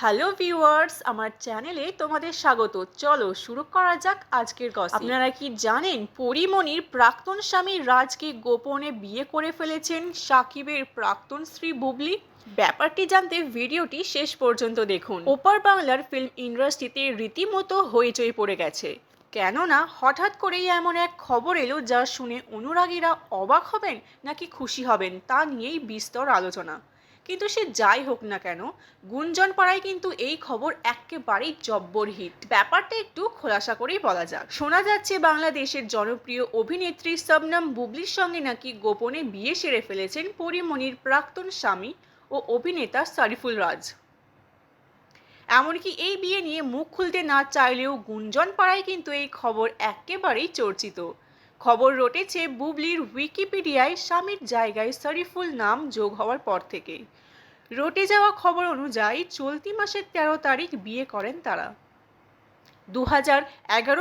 Hello viewers, আমার চ্যানেলে তোমাদের স্বাগত। চলো শুরু করা যাক আজকের কথা আপনারা কি জানেন পরিমণির প্রাক্তন স্বামী রাজকে গোপনে বিয়ে করে ফেলেছেন সাকিবের প্রাক্তন স্ত্রী বুবলি? ব্যাপারটি জানতে ভিডিওটি শেষ পর্যন্ত দেখুন। ওপার বাংলার ফিল্ম ইন্ডাস্ট্রিতে রীতিমতো হইচই পড়ে গেছে। কেননা, হঠাৎ করেই এমন এক খবর এলো যা শুনে অনুরাগীরা অবাক হবেন নাকি খুশি হবেন তা নিয়েই বিস্তর আলোচনা। কিন্তু সে যাই হোক না কেন, গুঞ্জন পাড়ায় কিন্তু এই খবর একেবারেই জব্বর হিট। ব্যাপারটা একটু খোলাসা করেই বলা যাক। শোনা যাচ্ছে বাংলাদেশের জনপ্রিয় অভিনেত্রী শবনম বুবলির সঙ্গে নাকি গোপনে বিয়ে সেরে ফেলেছেন পরিমণির প্রাক্তন স্বামী ও অভিনেতা সারিফুল রাজ। এমনকি এই বিয়ে নিয়ে মুখ খুলতে না চাইলেও গুঞ্জন পাড়ায় কিন্তু এই খবর একেবারেই চর্চিত। খবর রটেছে, বুবলির উইকিপিডিয়ায় স্বামীর জায়গায় শরীফুল নাম যোগ হওয়ার পর থেকেই। রটে যাওয়া খবর অনুযায়ী চলতি মাসের তেরো তারিখ বিয়ে করেন তারা। দু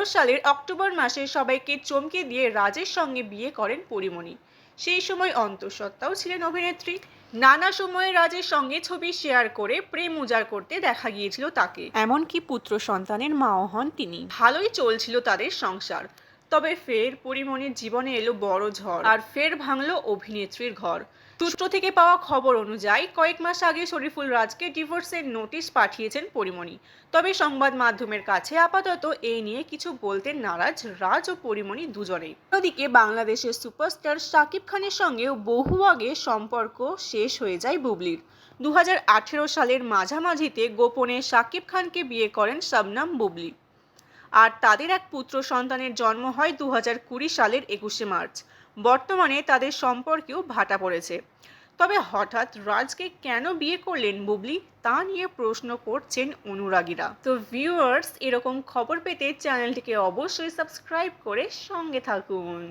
সালের অক্টোবর মাসে সবাইকে চমকে দিয়ে রাজের সঙ্গে বিয়ে করেন পরিমণি। সেই সময় অন্তঃসত্ত্বাও ছিলেন অভিনেত্রী। নানা সময়ে রাজের সঙ্গে ছবি শেয়ার করে প্রেম উজাড় করতে দেখা গিয়েছিল তাকে। এমনকি পুত্র সন্তানের মাও হন তিনি। ভালোই চলছিল তাদের সংসার। তবে ফের পরিমণির জীবনে এলো বড় ঝড় আর ফের ভাঙলো অভিনেত্রীর ঘর। সূত্র থেকে পাওয়া খবর অনুযায়ী কয়েক মাস আগে শরীফুল রাজকে ডিভোর্সের নোটিশ পাঠিয়েছেন পরিমণি। তবে সংবাদ মাধ্যমের কাছে আপাতত এই নিয়ে কিছু বলতে নারাজ রাজ ও পরিমণি দুজনেই। অন্যদিকে বাংলাদেশের সুপারস্টার শাকিব খানের সঙ্গেও বহু আগে সম্পর্ক শেষ হয়ে যায় বুবলির। দু হাজার আঠেরো সালের মাঝামাঝিতে গোপনে শাকিব খানকে বিয়ে করেন শবনম বুবলি। আর তাদের এক পুত্র সন্তানের জন্ম হয় দু হাজার কুড়ি সালের একুশে মার্চ। বর্তমানে তাদের সম্পর্কেও ভাটা পড়েছে। তবে হঠাৎ রাজকে কেন বিয়ে করলেন বুবলি, তা নিয়ে প্রশ্ন করছেন অনুরাগীরা। তো ভিউয়ার্স এরকম খবর পেতে চ্যানেলটিকে অবশ্যই সাবস্ক্রাইব করে সঙ্গে থাকুন।